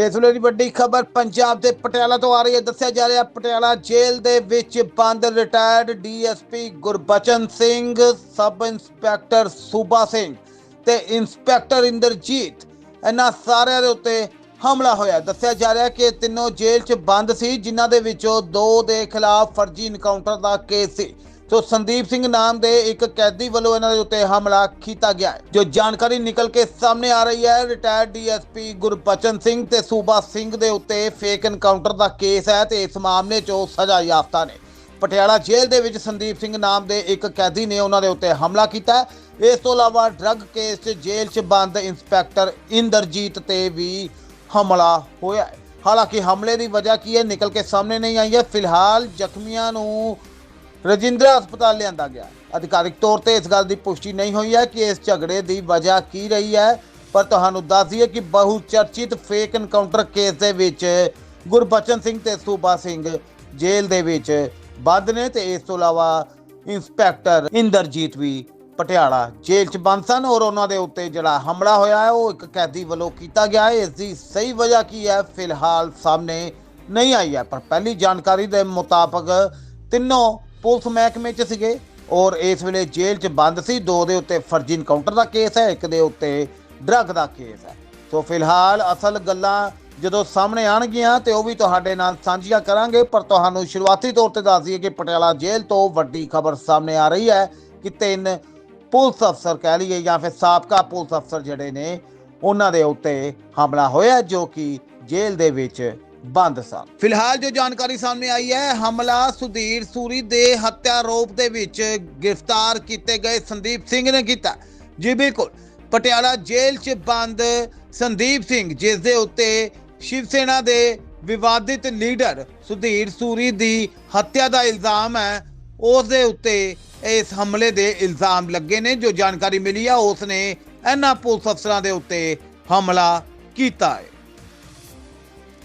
ਇਸ ਵੇਲੇ ਦੀ ਵੱਡੀ ਖਬਰ ਪੰਜਾਬ ਦੇ ਪਟਿਆਲਾ ਤੋਂ ਆ ਰਹੀ ਹੈ। ਦੱਸਿਆ ਜਾ ਰਿਹਾ, ਪਟਿਆਲਾ ਜੇਲ੍ਹ ਦੇ ਵਿੱਚ ਬੰਦ retired DSP Gurbachan Singh, sub inspector Suba Singh ਤੇ ਇੰਸਪੈਕਟਰ ਇੰਦਰਜੀਤ, ਇਹਨਾਂ ਸਾਰਿਆਂ ਦੇ ਉੱਤੇ ਹਮਲਾ ਹੋਇਆ। ਦੱਸਿਆ ਜਾ ਰਿਹਾ ਕਿ ਤਿੰਨੋਂ ਜੇਲ੍ਹ 'ਚ ਬੰਦ ਸੀ, ਜਿਨ੍ਹਾਂ ਦੇ ਵਿੱਚੋਂ ਦੋ ਦੇ ਖਿਲਾਫ ਫਰਜ਼ੀ ਇਨਕਾਊਂਟਰ ਦਾ ਕੇਸ ਸੀ। ਸੋ ਸੰਦੀਪ ਸਿੰਘ ਨਾਮ ਦੇ ਇੱਕ ਕੈਦੀ ਵੱਲੋਂ ਇਹਨਾਂ ਦੇ ਉੱਤੇ ਹਮਲਾ ਕੀਤਾ ਗਿਆ ਹੈ। ਜੋ ਜਾਣਕਾਰੀ ਨਿਕਲ ਕੇ ਸਾਹਮਣੇ ਆ ਰਹੀ ਹੈ ਰਿਟਾਇਰਡ ਡੀਐਸਪੀ ਗੁਰਬਚਨ ਸਿੰਘ ਤੇ ਸੂਬਾ ਸਿੰਘ ਦੇ ਉੱਤੇ ਫੇਕ ਐਨਕਾਊਂਟਰ ਦਾ ਕੇਸ ਹੈ ਤੇ ਇਸ ਮਾਮਲੇ 'ਚ ਉਹ ਸਜ਼ਾ ਯਾਫਤਾ ਨੇ। ਪਟਿਆਲਾ ਜੇਲ੍ਹ ਦੇ ਵਿੱਚ ਸੰਦੀਪ ਸਿੰਘ ਨਾਮ ਦੇ ਇੱਕ ਕੈਦੀ ਨੇ ਉਹਨਾਂ ਦੇ ਉੱਤੇ ਹਮਲਾ ਕੀਤਾ ਇਸ ਤੋਂ ਇਲਾਵਾ ਡਰੱਗ ਕੇਸ 'ਚ ਜੇਲ੍ਹ 'ਚ ਬੰਦ ਇੰਸਪੈਕਟਰ ਇੰਦਰਜੀਤ ਤੇ ਵੀ ਹਮਲਾ ਹੋਇਆ ਹੈ। ਹਾਲਾਂਕਿ ਹਮਲੇ ਦੀ ਵਜ੍ਹਾ ਕੀ ਹੈ, ਨਿਕਲ ਕੇ ਸਾਹਮਣੇ ਨਹੀਂ ਆਈ ਹੈ। ਫਿਲਹਾਲ ਜ਼ਖਮੀਆਂ ਨੂੰ ਰਜਿੰਦਰਾ ਹਸਪਤਾਲ ਲਿਆਂਦਾ ਗਿਆ। ਅਧਿਕਾਰਿਕ ਤੌਰ ਤੇ ਇਸ ਗੱਲ ਦੀ ਪੁਸ਼ਟੀ ਨਹੀਂ ਹੋਈ ਹੈ ਕਿ ਇਸ ਝਗੜੇ ਦੀ ਵਜ੍ਹਾ ਕੀ ਰਹੀ ਹੈ, ਪਰ ਤੁਹਾਨੂੰ ਦੱਸ ਦਈਏ ਕਿ ਬਹੁ ਚਰਚਿਤ ਫੇਕ ਐਨਕਾਊਂਟਰ ਕੇਸ ਦੇ ਵਿੱਚ ਗੁਰਬਚਨ ਸਿੰਘ ਤੇ ਸੂਬਾ ਸਿੰਘ ਜੇਲ੍ਹ ਦੇ ਵਿੱਚ ਬੰਦ ਨੇ ਤੇ ਇਸ ਤੋਂ ਇਲਾਵਾ ਇੰਸਪੈਕਟਰ ਇੰਦਰਜੀਤ ਵੀ ਪਟਿਆਲਾ ਜੇਲ੍ਹ 'ਚ ਬੰਦ ਸਨ ਔਰ ਉਹਨਾਂ ਦੇ ਉੱਤੇ ਜਿਹੜਾ ਹਮਲਾ ਹੋਇਆ ਹੈ, ਉਹ ਇੱਕ ਕੈਦੀ ਵੱਲੋਂ ਕੀਤਾ ਗਿਆ ਹੈ। ਇਸ ਦੀ ਸਹੀ ਵਜ੍ਹਾ ਕੀ ਹੈ, ਫਿਲਹਾਲ ਸਾਹਮਣੇ ਨਹੀਂ ਆਈ ਹੈ, ਪਰ ਪਹਿਲੀ ਜਾਣਕਾਰੀ ਦੇ ਮੁਤਾਬਕ ਤਿੰਨੋਂ ਪੁਲਿਸ ਮਹਿਕਮੇ 'ਚ ਸੀਗੇ ਔਰ ਇਸ ਵੇਲੇ ਜੇਲ੍ਹ 'ਚ ਬੰਦ ਸੀ। ਦੋ ਦੇ ਉੱਤੇ ਫਰਜ਼ੀ ਇਨਕਾਊਂਟਰ ਦਾ ਕੇਸ ਹੈ, ਇੱਕ ਦੇ ਉੱਤੇ ਡਰੱਗ ਦਾ ਕੇਸ ਹੈ। ਸੋ ਫਿਲਹਾਲ ਅਸਲ ਗੱਲਾਂ ਜਦੋਂ ਸਾਹਮਣੇ ਆਣਗੀਆਂ ਤੇ ਉਹ ਵੀ ਤੁਹਾਡੇ ਨਾਲ ਸਾਂਝੀਆਂ ਕਰਾਂਗੇ, ਪਰ ਤੁਹਾਨੂੰ ਸ਼ੁਰੂਆਤੀ ਤੌਰ ਤੇ ਦੱਸ ਦਈਏ ਕਿ ਪਟਿਆਲਾ ਜੇਲ੍ਹ ਤੋਂ ਵੱਡੀ ਖਬਰ ਸਾਹਮਣੇ ਆ ਰਹੀ ਹੈ ਕਿ ਤਿੰਨ ਪੁਲਿਸ ਅਫਸਰ ਕਹਿ ਲਈਏ ਜਾਂ ਫਿਰ ਸਾਬਕਾ ਪੁਲਿਸ ਅਫਸਰ ਜਿਹੜੇ ਨੇ, ਉਹਨਾਂ ਦੇ ਉੱਤੇ ਹਮਲਾ ਹੋਇਆ ਜੋ ਕਿ ਜੇਲ੍ਹ ਦੇ ਵਿੱਚ ਬੰਦ ਸਨ। ਫਿਲਹਾਲ ਜੋ ਜਾਣਕਾਰੀ ਸਾਹਮਣੇ ਆਈ ਹੈ, ਹਮਲਾ ਸੁਧੀਰ ਸੂਰੀ ਦੇ ਹੱਤਿਆ ਆਰੋਪ ਦੇ ਵਿੱਚ ਗ੍ਰਿਫਤਾਰ ਕੀਤੇ ਗਏ ਸੰਦੀਪ ਸਿੰਘ ਨੇ ਕੀਤਾ। ਜੀ ਬਿਲਕੁਲ, ਪਟਿਆਲਾ ਜੇਲ੍ਹ 'ਚ ਬੰਦ ਸੰਦੀਪ ਸਿੰਘ, ਜਿਸ ਦੇ ਉੱਤੇ ਸ਼ਿਵ ਸੈਨਾ ਦੇ ਵਿਵਾਦਿਤ ਲੀਡਰ ਸੁਧੀਰ ਸੂਰੀ ਦੀ ਹੱਤਿਆ ਦਾ ਇਲਜ਼ਾਮ ਹੈ, ਉਸ ਦੇ ਉੱਤੇ ਇਸ ਹਮਲੇ ਦੇ ਇਲਜ਼ਾਮ ਲੱਗੇ ਨੇ। ਜੋ ਜਾਣਕਾਰੀ ਮਿਲੀ ਆ, ਉਸ ਨੇ ਇਹਨਾਂ ਪੁਲਿਸ ਅਫਸਰਾਂ ਦੇ ਉੱਤੇ ਹਮਲਾ ਕੀਤਾ ਹੈ।